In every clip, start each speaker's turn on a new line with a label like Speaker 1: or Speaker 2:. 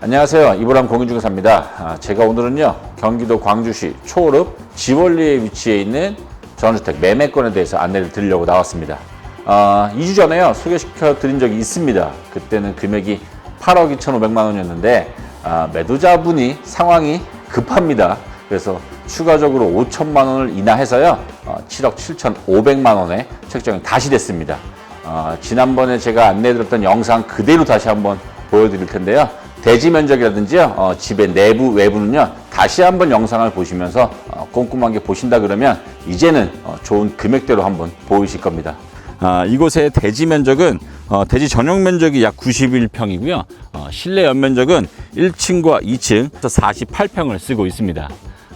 Speaker 1: 안녕하세요. 이보람 공인중개사입니다. 아, 제가 오늘은요, 경기도 광주시 초월읍 지원리에 위치해 있는 전원주택 매매권에 대해서 안내를 드리려고 나왔습니다. 아, 2주 전에요, 소개시켜 드린 적이 있습니다. 그때는 금액이 8억 2,500만 원이었는데, 아, 매도자분이 상황이 급합니다. 그래서 추가적으로 5천만 원을 인하해서요, 어, 7억 7,500만 원에 책정이 다시 됐습니다. 어, 지난번에 제가 안내드렸던 영상 그대로 다시 한번 보여드릴 텐데요. 대지 면적이라든지요, 어, 집의 내부, 외부는요, 다시 한번 영상을 보시면서 어, 꼼꼼하게 보신다 그러면 이제는 어, 좋은 금액대로 한번 보이실 겁니다. 아, 이곳의 대지 면적은 어, 대지 전용 면적이 약 91평이고요. 어, 실내 연면적은 1층과 2층 48평을 쓰고 있습니다.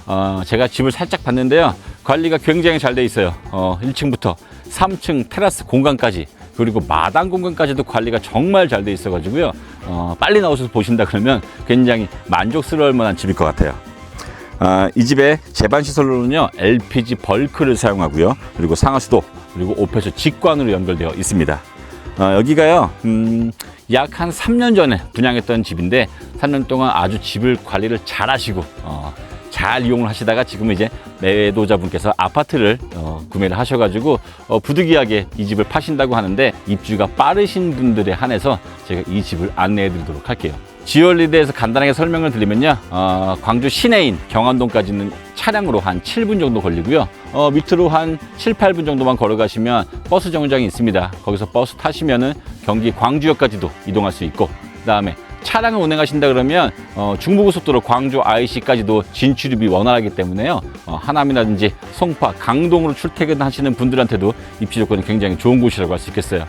Speaker 1: 어, 제가 집을 살짝 봤는데요. 관리가 굉장히 잘 돼 있어요. 어, 1층부터 3층 테라스 공간까지 그리고 마당 공간까지도 관리가 정말 잘 돼 있어가지고요. 어, 빨리 나오셔서 보신다 그러면 굉장히 만족스러울 만한 집일 것 같아요. 아, 이 집의 제반 시설로는요 LPG 벌크를 사용하고요 그리고 상하수도 그리고 오페수 직관으로 연결되어 있습니다. 아, 여기가요 음, 약 한 3년 전에 분양했던 집인데 3년 동안 아주 집을 관리를 잘 하시고 어, 잘 이용을 하시다가 지금은 이제 매도자분께서 아파트를 어, 구매를 하셔가지고 어, 부득이하게 이 집을 파신다고 하는데 입주가 빠르신 분들에 한해서 제가 이 집을 안내해 드리도록 할게요. 지원리에 대해서 간단하게 설명을 드리면요. 어, 광주 시내인 경안동까지는 차량으로 한 7분 정도 걸리고요. 어, 밑으로 한 7, 8분 정도만 걸어가시면 버스 정류장이 있습니다. 거기서 버스 타시면은 경기 광주역까지도 이동할 수 있고 그 다음에 차량을 운행하신다 그러면 어, 중부고속도로 광주 IC까지도 진출입이 원활하기 때문에요. 어, 하남이라든지 송파, 강동으로 출퇴근하시는 분들한테도 입지 조건이 굉장히 좋은 곳이라고 할 수 있겠어요.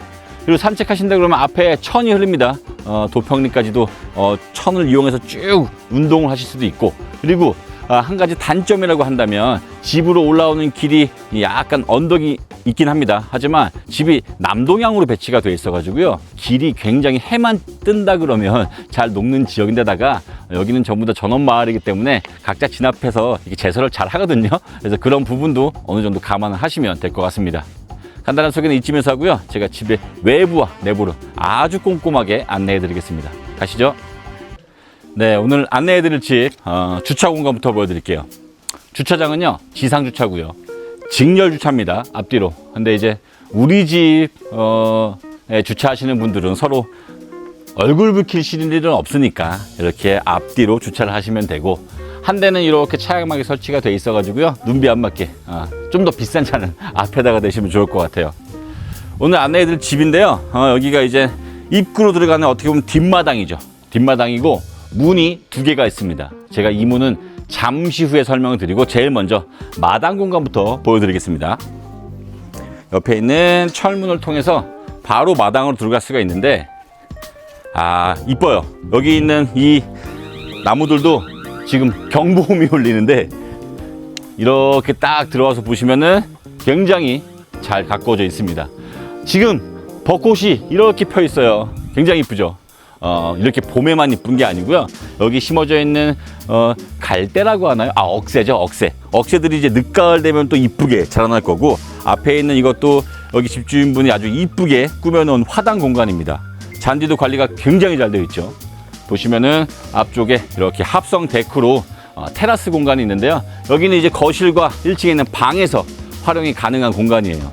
Speaker 1: 그리고 산책하신다 그러면 앞에 천이 흐릅니다. 어, 도평리까지도 어, 천을 이용해서 쭉 운동을 하실 수도 있고 그리고 아, 한 가지 단점이라고 한다면 집으로 올라오는 길이 약간 언덕이 있긴 합니다. 하지만 집이 남동향으로 배치가 되어 있어 가지고요. 길이 굉장히 해만 뜬다 그러면 잘 녹는 지역인데다가 여기는 전부 다 전원 마을이기 때문에 각자 진압해서 이게 제설을 잘 하거든요. 그래서 그런 부분도 어느 정도 감안을 하시면 될 것 같습니다. 간단한 소개는 이쯤에서 하고요. 제가 집의 외부와 내부를 아주 꼼꼼하게 안내해 드리겠습니다. 가시죠. 네, 오늘 안내해 드릴 집 어, 주차 공간부터 보여드릴게요. 주차장은요, 지상 주차고요. 직렬 주차입니다. 앞뒤로. 근데 이제 우리 집 어, 에 주차하시는 분들은 서로 얼굴 붉히시는 일은 없으니까 이렇게 앞뒤로 주차를 하시면 되고 한 대는 이렇게 차량막이 설치가 돼 있어 가지고요 눈비 안 맞게 아, 좀더 비싼 차는 앞에다가 대시면 좋을 것 같아요. 오늘 안내해드릴 집인데요. 어, 여기가 이제 입구로 들어가는 어떻게 보면 뒷마당이죠. 뒷마당이고 문이 두 개가 있습니다. 제가 이 문은 잠시 후에 설명을 드리고 제일 먼저 마당 공간부터 보여드리겠습니다. 옆에 있는 철문을 통해서 바로 마당으로 들어갈 수가 있는데 아 이뻐요. 여기 있는 이 나무들도 지금 경보음이 울리는데 이렇게 딱 들어와서 보시면은 굉장히 잘 가꿔져 있습니다. 지금 벚꽃이 이렇게 펴 있어요. 굉장히 이쁘죠. 어, 이렇게 봄에만 이쁜 게 아니고요. 여기 심어져 있는 어, 갈대라고 하나요? 아 억새죠, 억새. 억새들이 이제 늦가을 되면 또 이쁘게 자라날 거고 앞에 있는 이것도 여기 집주인분이 아주 이쁘게 꾸며놓은 화단 공간입니다. 잔디도 관리가 굉장히 잘 되어 있죠. 보시면은 앞쪽에 이렇게 합성 데크로 어, 테라스 공간이 있는데요. 여기는 이제 거실과 1층에 있는 방에서 활용이 가능한 공간이에요.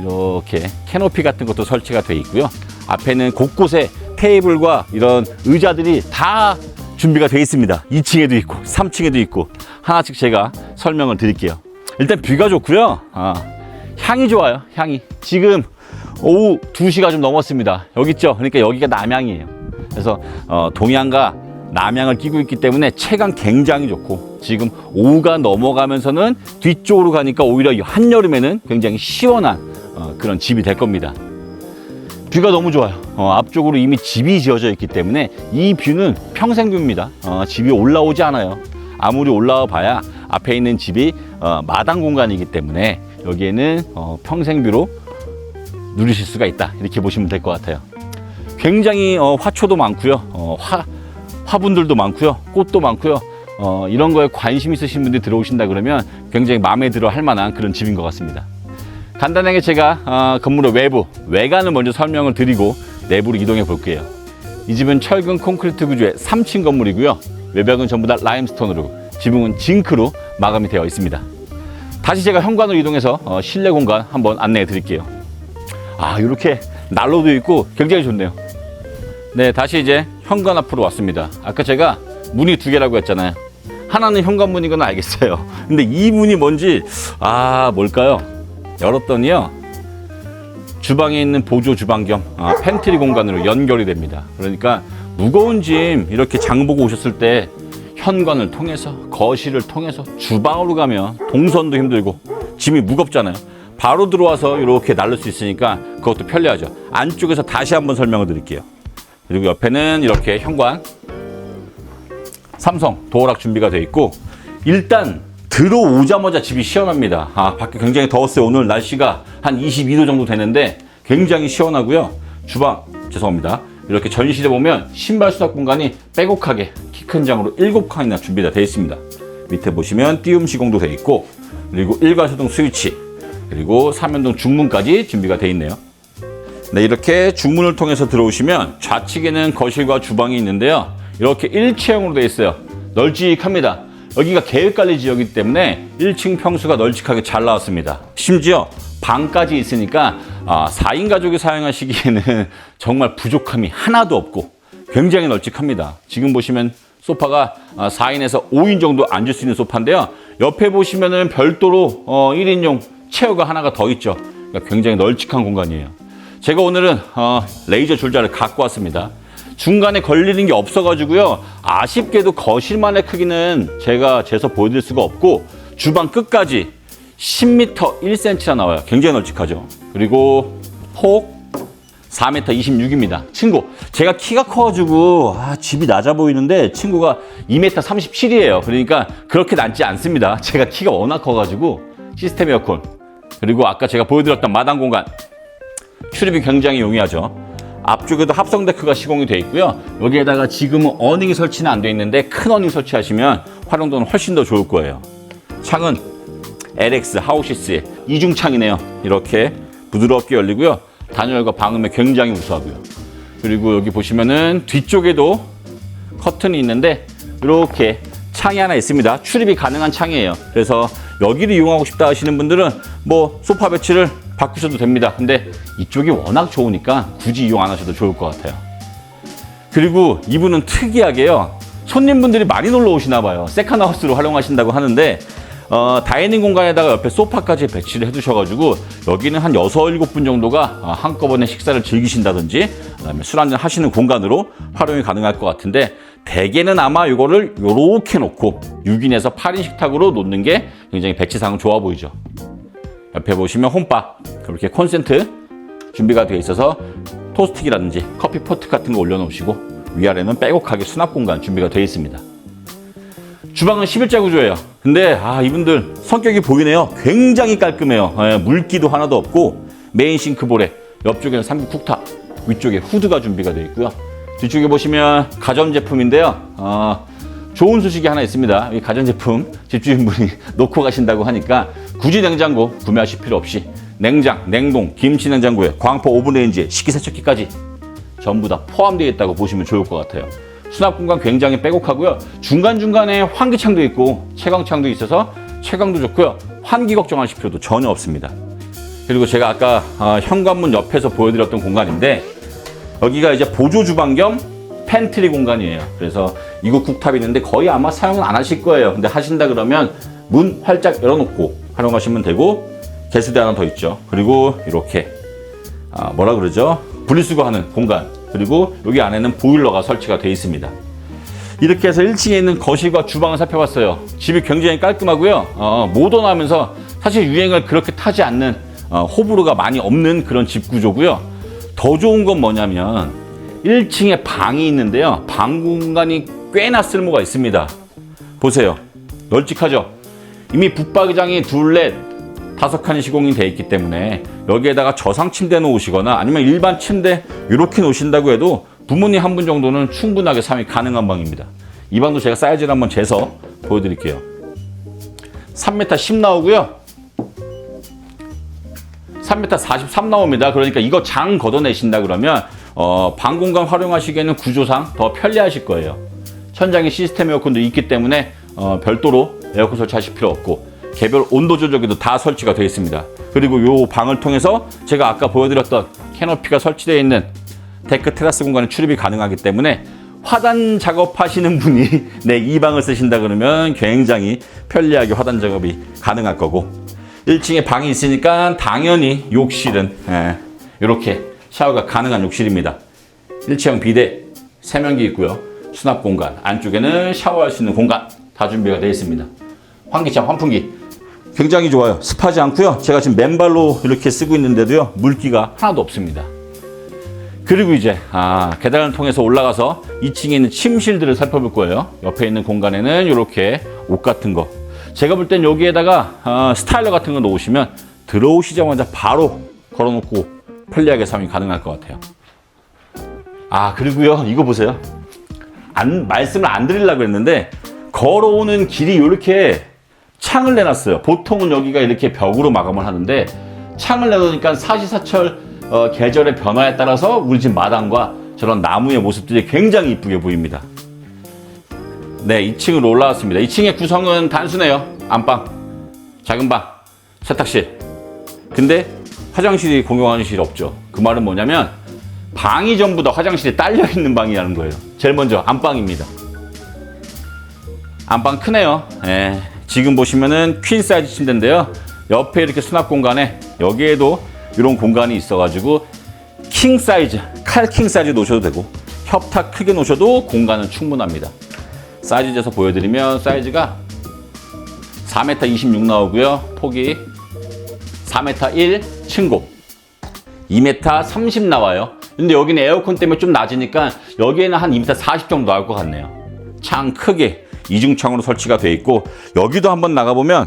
Speaker 1: 이렇게 캐노피 같은 것도 설치가 되어 있고요. 앞에는 곳곳에 테이블과 이런 의자들이 다 준비가 되어 있습니다. 2층에도 있고 3층에도 있고 하나씩 제가 설명을 드릴게요. 일단 뷰가 좋고요. 아, 향이 좋아요. 향이. 지금 오후 2시가 좀 넘었습니다. 여기 있죠? 그러니까 여기가 남향이에요. 그래서 어, 동향과 남향을 끼고 있기 때문에 체감 굉장히 좋고 지금 오후가 넘어가면서는 뒤쪽으로 가니까 오히려 한여름에는 굉장히 시원한 어, 그런 집이 될 겁니다. 뷰가 너무 좋아요. 어, 앞쪽으로 이미 집이 지어져 있기 때문에 이 뷰는 평생 뷰입니다. 어, 집이 올라오지 않아요. 아무리 올라와 봐야 앞에 있는 집이 어, 마당 공간이기 때문에 여기에는 어, 평생 뷰로 누리실 수가 있다. 이렇게 보시면 될 것 같아요. 굉장히 어, 화초도 많고요. 어, 화, 화분들도 많고요. 꽃도 많고요. 어, 이런 거에 관심 있으신 분들이 들어오신다 그러면 굉장히 마음에 들어 할 만한 그런 집인 것 같습니다. 간단하게 제가 어, 건물의 외부, 외관을 먼저 설명을 드리고 내부로 이동해 볼게요.
Speaker 2: 이 집은 철근 콘크리트 구조의 3층 건물이고요. 외벽은 전부 다 라임스톤으로, 지붕은 징크로 마감이 되어 있습니다. 다시 제가 현관으로 이동해서 어, 실내 공간 한번 안내해 드릴게요. 아, 이렇게 난로도 있고 굉장히 좋네요. 네, 다시 이제 현관 앞으로 왔습니다. 아까 제가 문이 두 개라고 했잖아요. 하나는 현관문인 건 알겠어요. 근데 이 문이 뭔지, 아, 뭘까요? 열었더니요. 주방에 있는 보조 주방 겸 아, 팬트리 공간으로 연결이 됩니다. 그러니까 무거운 짐 이렇게 장 보고 오셨을 때 현관을 통해서 거실을 통해서 주방으로 가면 동선도 힘들고 짐이 무겁잖아요. 바로 들어와서 이렇게 날릴 수 있으니까 그것도 편리하죠. 안쪽에서 다시 한번 설명을 드릴게요. 그리고 옆에는 이렇게 현관 삼성 도어락 준비가 되어 있고 일단 들어오자마자 집이 시원합니다. 아, 밖에 굉장히 더웠어요. 오늘 날씨가 한 22도 정도 되는데 굉장히 시원하고요. 주방 죄송합니다. 이렇게 전시대 보면 신발 수납 공간이 빼곡하게 키 큰 장으로 7칸이나 준비가 되어 있습니다. 밑에 보시면 띄움 시공도 되어 있고 그리고 일괄소동 스위치 그리고 삼연동 중문까지 준비가 되어 있네요. 네, 이렇게 중문을 통해서 들어오시면 좌측에는 거실과 주방이 있는데요. 이렇게 일체형으로 되어 있어요. 널찍합니다. 여기가 계획관리 지역이기 때문에 1층 평수가 널찍하게 잘 나왔습니다. 심지어 방까지 있으니까 아, 4인 가족이 사용하시기에는 정말 부족함이 하나도 없고 굉장히 널찍합니다. 지금 보시면 소파가 아, 4인에서 5인 정도 앉을 수 있는 소파인데요. 옆에 보시면은 별도로 어, 1인용 체어가 하나가 더 있죠. 그러니까 굉장히 널찍한 공간이에요. 제가 오늘은 어, 레이저 줄자를 갖고 왔습니다. 중간에 걸리는 게 없어가지고요. 아쉽게도 거실만의 크기는 제가 재서 보여드릴 수가 없고 주방 끝까지 10m 1cm나 나와요. 굉장히 널찍하죠. 그리고 폭 4m 26입니다. 친구, 제가 키가 커가지고 아, 집이 낮아 보이는데 친구가 2m 37이에요. 그러니까 그렇게 낮지 않습니다. 제가 키가 워낙 커가지고 시스템 에어컨 그리고 아까 제가 보여드렸던 마당 공간 출입이 굉장히 용이하죠. 앞쪽에도 합성 데크가 시공이 되어 있고요. 여기에다가 지금은 어닝이 설치는 안 되어 있는데 큰 어닝 설치하시면 활용도는 훨씬 더 좋을 거예요. 창은 LX 하우시스의 이중 창이네요. 이렇게 부드럽게 열리고요. 단열과 방음에 굉장히 우수하고요. 그리고 여기 보시면은 뒤쪽에도 커튼이 있는데 이렇게 창이 하나 있습니다. 출입이 가능한 창이에요. 그래서 여기를 이용하고 싶다 하시는 분들은 뭐 소파 배치를 바꾸셔도 됩니다. 근데 이쪽이 워낙 좋으니까 굳이 이용 안 하셔도 좋을 것 같아요. 그리고 이분은 특이하게요. 손님분들이 많이 놀러 오시나 봐요. 세컨하우스로 활용하신다고 하는데 어, 다이닝 공간에다가 옆에 소파까지 배치를 해두셔가지고 여기는 한 6, 7분 정도가 어, 한꺼번에 식사를 즐기신다든지 그다음에 술 한잔 하시는 공간으로 활용이 가능할 것 같은데 대개는 아마 이거를 요렇게 놓고 6인에서 8인 식탁으로 놓는 게 굉장히 배치상은 좋아 보이죠. 옆에 보시면 홈바 이렇게 콘센트 준비가 되어 있어서 토스트기라든지 커피 포트 같은 거 올려놓으시고 위아래는 빼곡하게 수납 공간 준비가 되어 있습니다. 주방은 11자 구조예요. 근데 아 이분들 성격이 보이네요. 굉장히 깔끔해요. 예, 물기도 하나도 없고 메인 싱크볼에 옆쪽에는 삼국 쿡탑, 위쪽에 후드가 준비가 되어 있고요. 뒤쪽에 보시면 가전 제품인데요. 어, 좋은 소식이 하나 있습니다. 이 가전제품 집주인분이 놓고 가신다고 하니까 굳이 냉장고 구매하실 필요 없이 냉장, 냉동, 김치 냉장고에 광포 오븐레인지에 식기세척기까지 전부 다 포함되어 있다고 보시면 좋을 것 같아요. 수납 공간 굉장히 빼곡하고요. 중간중간에 환기창도 있고 채광창도 있어서 채광도 좋고요. 환기 걱정하실 필요도 전혀 없습니다. 그리고 제가 아까 어, 현관문 옆에서 보여드렸던 공간인데 여기가 이제 보조 주방 겸 팬트리 공간이에요. 그래서 이거 국탑이 있는데 거의 아마 사용은 안 하실 거예요. 근데 하신다 그러면 문 활짝 열어놓고 활용하시면 되고 개수대 하나 더 있죠. 그리고 이렇게 아, 뭐라 그러죠? 분리수거하는 공간 그리고 여기 안에는 보일러가 설치가 되어 있습니다. 이렇게 해서 1층에 있는 거실과 주방을 살펴봤어요. 집이 굉장히 깔끔하고요. 어, 모던하면서 사실 유행을 그렇게 타지 않는 어, 호불호가 많이 없는 그런 집 구조고요. 더 좋은 건 뭐냐면 1층에 방이 있는데요. 방 공간이 꽤나 쓸모가 있습니다. 보세요. 널찍하죠? 이미 붙박이장이 둘넷 다섯 칸이 시공이 돼 있기 때문에 여기에다가 저상 침대 놓으시거나 아니면 일반 침대 이렇게 놓으신다고 해도 부모님 한 분 정도는 충분하게 사용이 가능한 방입니다. 이 방도 제가 사이즈를 한번 재서 보여드릴게요. 3m 10 나오고요. 3m 43 나옵니다. 그러니까 이거 장 걷어내신다 그러면 어, 방 공간 활용하시기에는 구조상 더 편리하실 거예요. 천장에 시스템 에어컨도 있기 때문에 어, 별도로 에어컨 설치하실 필요 없고 개별 온도 조절기도 다 설치가 되어 있습니다. 그리고 이 방을 통해서 제가 아까 보여드렸던 캐노피가 설치되어 있는 데크 테라스 공간에 출입이 가능하기 때문에 화단 작업하시는 분이 네, 이 방을 쓰신다 그러면 굉장히 편리하게 화단 작업이 가능할 거고 1층에 방이 있으니까 당연히 욕실은 예, 이렇게 샤워가 가능한 욕실입니다. 1층 비대, 세면기 있고요. 수납 공간, 안쪽에는 샤워할 수 있는 공간 다 준비가 되어 있습니다. 환기창, 환풍기 굉장히 좋아요. 습하지 않고요. 제가 지금 맨발로 이렇게 쓰고 있는데도요. 물기가 하나도 없습니다. 그리고 이제 아, 계단을 통해서 올라가서 2층에 있는 침실들을 살펴볼 거예요. 옆에 있는 공간에는 이렇게 옷 같은 거. 제가 볼 땐 여기에다가 아, 스타일러 같은 거 놓으시면 들어오시자마자 바로 걸어놓고 편리하게 사용이 가능할 것 같아요. 아 그리고요 이거 보세요. 안 말씀을 안 드리려고 했는데 걸어오는 길이 이렇게 창을 내놨어요. 보통은 여기가 이렇게 벽으로 마감을 하는데 창을 내놓으니까 사시사철 어, 계절의 변화에 따라서 우리 집 마당과 저런 나무의 모습들이 굉장히 이쁘게 보입니다. 네, 2층으로 올라왔습니다. 2층의 구성은 단순해요. 안방, 작은 방, 세탁실. 근데 화장실이 공용 화장실이 없죠. 그 말은 뭐냐면 방이 전부 다 화장실에 딸려 있는 방이라는 거예요. 제일 먼저 안방입니다. 안방 크네요. 예, 지금 보시면은 퀸 사이즈 침대인데요. 옆에 이렇게 수납 공간에 여기에도 이런 공간이 있어가지고 킹 사이즈, 칼킹 사이즈 놓으셔도 되고 협탁 크게 놓으셔도 공간은 충분합니다. 사이즈 재서 보여드리면 사이즈가 4m 26 나오고요. 폭이 4m 1 층고 2m 30 나와요. 근데 여기는 에어컨 때문에 좀 낮으니까 여기에는 한 2m 40 정도 나올 것 같네요. 창 크게 이중창으로 설치가 되어 있고 여기도 한번 나가보면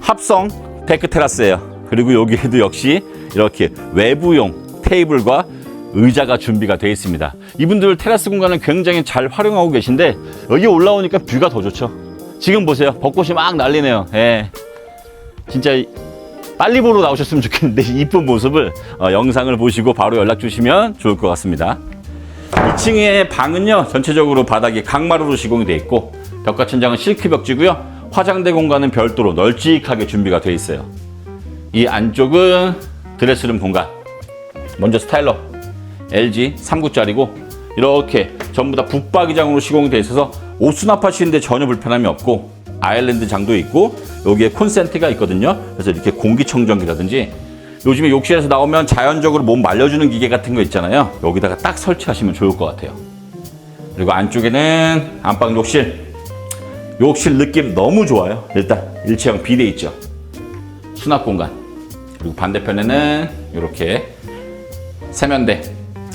Speaker 2: 합성 데크 테라스예요. 그리고 여기에도 역시 이렇게 외부용 테이블과 의자가 준비가 되어 있습니다. 이분들 테라스 공간을 굉장히 잘 활용하고 계신데 여기 올라오니까 뷰가 더 좋죠. 지금 보세요. 벚꽃이 막 난리네요. 예. 진짜 빨리 보러 나오셨으면 좋겠는데 이 이쁜 모습을 어, 영상을 보시고 바로 연락 주시면 좋을 것 같습니다. 2층의 방은요 전체적으로 바닥이 강마루로 시공이 되어 있고 벽과 천장은 실크 벽지고요 화장대 공간은 별도로 널찍하게 준비가 되어 있어요. 이 안쪽은 드레스룸 공간. 먼저 스타일러 LG 3구짜리고 이렇게 전부 다 붙박이장으로 시공이 되어 있어서 옷 수납하시는데 전혀 불편함이 없고 아일랜드 장도 있고 여기에 콘센트가 있거든요. 그래서 이렇게 공기청정기라든지 요즘에 욕실에서 나오면 자연적으로 몸 말려주는 기계 같은 거 있잖아요. 여기다가 딱 설치하시면 좋을 것 같아요. 그리고 안쪽에는 안방 욕실. 욕실 느낌 너무 좋아요. 일단 일체형 비대 있죠. 수납 공간. 그리고 반대편에는 이렇게 세면대.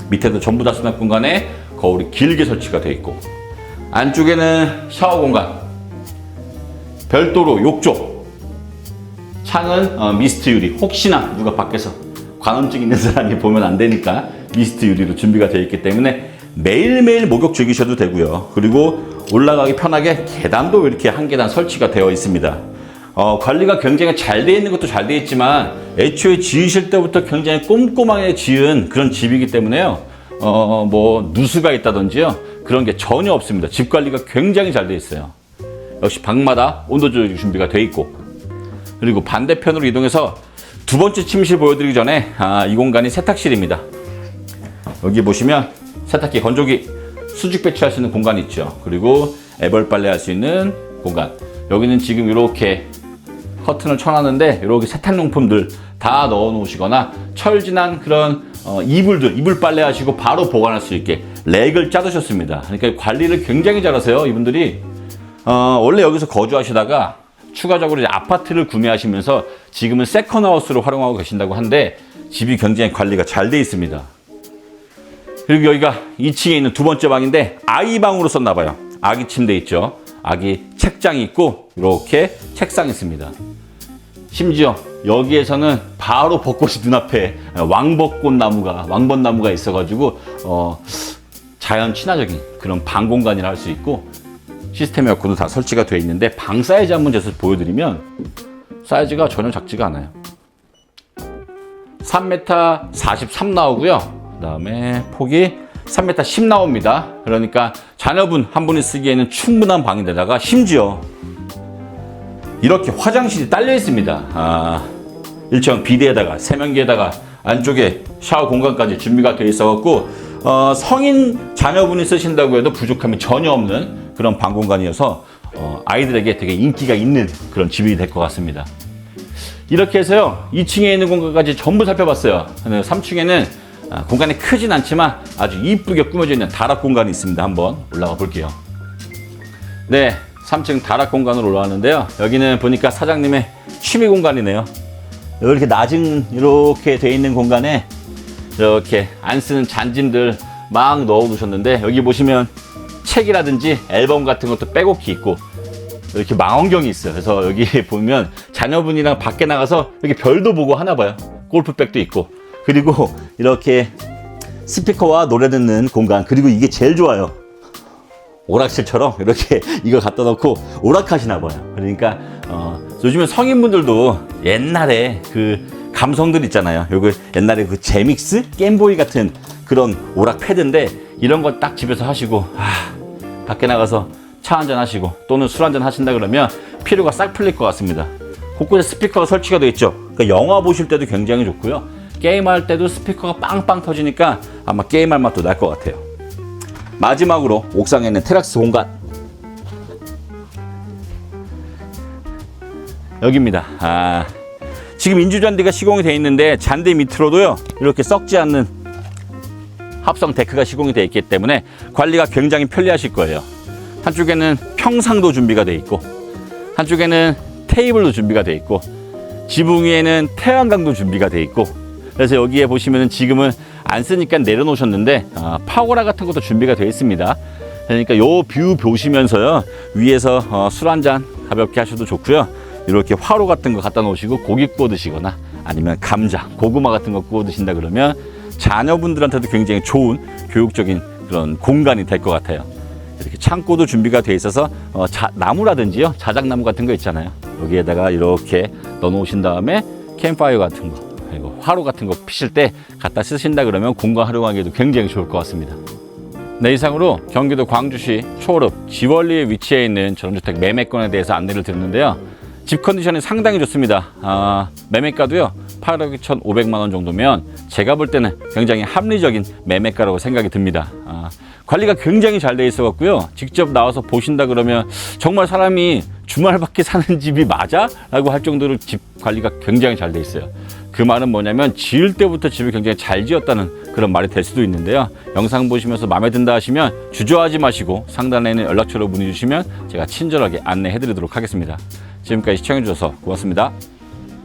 Speaker 2: 밑에도 전부 다 수납 공간에 거울이 길게 설치가 되어 있고 안쪽에는 샤워 공간. 별도로 욕조. 창은 어, 미스트 유리. 혹시나 누가 밖에서 관험증 있는 사람이 보면 안 되니까 미스트 유리로 준비가 되어 있기 때문에 매일매일 목욕 즐기셔도 되고요. 그리고 올라가기 편하게 계단도 이렇게 한 계단 설치가 되어 있습니다. 어, 관리가 굉장히 잘 되어 있는 것도 잘 되어 있지만 애초에 지으실 때부터 굉장히 꼼꼼하게 지은 그런 집이기 때문에요. 어, 뭐 누수가 있다든지요. 그런 게 전혀 없습니다. 집 관리가 굉장히 잘 되어 있어요. 역시 방마다 온도 조절이 준비가 되어 있고 그리고 반대편으로 이동해서 두 번째 침실 보여드리기 전에 아, 이 공간이 세탁실입니다. 여기 보시면 세탁기, 건조기, 수직 배치할 수 있는 공간이 있죠. 그리고 애벌 빨래 할 수 있는 공간. 여기는 지금 이렇게 커튼을 쳐놨는데 이렇게 세탁용품들 다 넣어 놓으시거나 철진한 그런 어, 이불들, 이불 빨래 하시고 바로 보관할 수 있게 렉을 짜두셨습니다. 그러니까 관리를 굉장히 잘하세요. 이분들이 어, 원래 여기서 거주하시다가 추가적으로 아파트를 구매하시면서 지금은 세컨하우스로 활용하고 계신다고 한데 집이 굉장히 관리가 잘 돼 있습니다. 그리고 여기가 2층에 있는 두 번째 방인데 아이 방으로 썼나 봐요. 아기 침대 있죠. 아기 책장이 있고 이렇게 책상 있습니다. 심지어 여기에서는 바로 벚꽃이 눈앞에 왕벚꽃 나무가 왕벚 나무가 있어가지고 어, 자연 친화적인 그런 방 공간이라 할 수 있고 시스템 에어컨도 다 설치가 되어 있는데 방 사이즈 한번 재서 보여드리면 사이즈가 전혀 작지가 않아요. 3m 43 나오고요. 그 다음에 폭이 3m 10 나옵니다. 그러니까 자녀분 한 분이 쓰기에는 충분한 방인데다가 심지어 이렇게 화장실이 딸려 있습니다. 아, 일정 비대에다가 세면기에다가 안쪽에 샤워 공간까지 준비가 되어 있어 갖고 어, 성인 자녀분이 쓰신다고 해도 부족함이 전혀 없는 그런 방 공간이어서 어, 아이들에게 되게 인기가 있는 그런 집이 될 것 같습니다. 이렇게 해서요 2층에 있는 공간까지 전부 살펴봤어요. 3층에는 아, 공간이 크진 않지만 아주 이쁘게 꾸며져 있는 다락 공간이 있습니다. 한번 올라가 볼게요. 네, 3층 다락 공간으로 올라왔는데요. 여기는 보니까 사장님의 취미 공간이네요. 이렇게 낮은 이렇게 돼 있는 공간에 이렇게 안 쓰는 잔짐들 막 넣어 두셨는데 여기 보시면 책이라든지 앨범 같은 것도 빼곡히 있고 이렇게 망원경이 있어요. 그래서 여기 보면 자녀분이랑 밖에 나가서 이렇게 별도 보고 하나 봐요. 골프백도 있고 그리고 이렇게 스피커와 노래 듣는 공간 그리고 이게 제일 좋아요. 오락실처럼 이렇게 이거 갖다 놓고 오락하시나 봐요. 그러니까 어, 요즘에 성인분들도 옛날에 그 감성들 있잖아요. 요거 옛날에 그 제믹스 게임보이 같은 그런 오락 패드인데 이런 거 딱 집에서 하시고 아, 밖에 나가서 차 한잔 하시고 또는 술 한잔 하신다 그러면 피로가 싹 풀릴 것 같습니다. 곳곳에 스피커가 설치가 되어 있죠. 그러니까 영화 보실 때도 굉장히 좋고요. 게임할 때도 스피커가 빵빵 터지니까 아마 게임할 맛도 날 것 같아요. 마지막으로 옥상에 있는 테라스 공간 여기입니다. 아, 지금 인조잔디가 시공이 되어 있는데 잔디 밑으로도요 이렇게 썩지 않는 합성 데크가 시공이 되어 있기 때문에 관리가 굉장히 편리하실 거예요. 한쪽에는 평상도 준비가 되어 있고 한쪽에는 테이블도 준비가 되어 있고 지붕 위에는 태양광도 준비가 되어 있고 그래서 여기에 보시면은 지금은 안 쓰니까 내려놓으셨는데 아, 파고라 같은 것도 준비가 되어 있습니다. 그러니까 요 뷰 보시면서요 위에서 어, 술한 잔 가볍게 하셔도 좋고요. 이렇게 화로 같은 거 갖다 놓으시고 고기 구워 드시거나 아니면 감자, 고구마 같은 거 구워 드신다 그러면 자녀분들한테도 굉장히 좋은 교육적인 그런 공간이 될 것 같아요. 이렇게 창고도 준비가 돼 있어서 어, 자, 나무라든지요 자작나무 같은 거 있잖아요. 여기에다가 이렇게 넣어 놓으신 다음에 캠파이어 같은 거 그리고 화로 같은 거 피실 때 갖다 쓰신다 그러면 공간 활용하기에도 굉장히 좋을 것 같습니다. 네 이상으로 경기도 광주시 초월읍 지월리에 위치해 있는 전원주택 매매건에 대해서 안내를 드렸는데요. 집 컨디션이 상당히 좋습니다. 아, 매매가도요 8억 2,500만 원 정도면 제가 볼 때는 굉장히 합리적인 매매가라고 생각이 듭니다 아, 관리가 굉장히 잘 돼 있어 갖고요. 직접 나와서 보신다 그러면 정말 사람이 주말밖에 사는 집이 맞아? 라고 할 정도로 집 관리가 굉장히 잘 돼 있어요. 그 말은 뭐냐면 지을 때부터 집을 굉장히 잘 지었다는 그런 말이 될 수도 있는데요. 영상 보시면서 마음에 든다 하시면 주저하지 마시고 상단에 있는 연락처로 문의 주시면 제가 친절하게 안내해 드리도록 하겠습니다. 지금까지 시청해 주셔서 고맙습니다.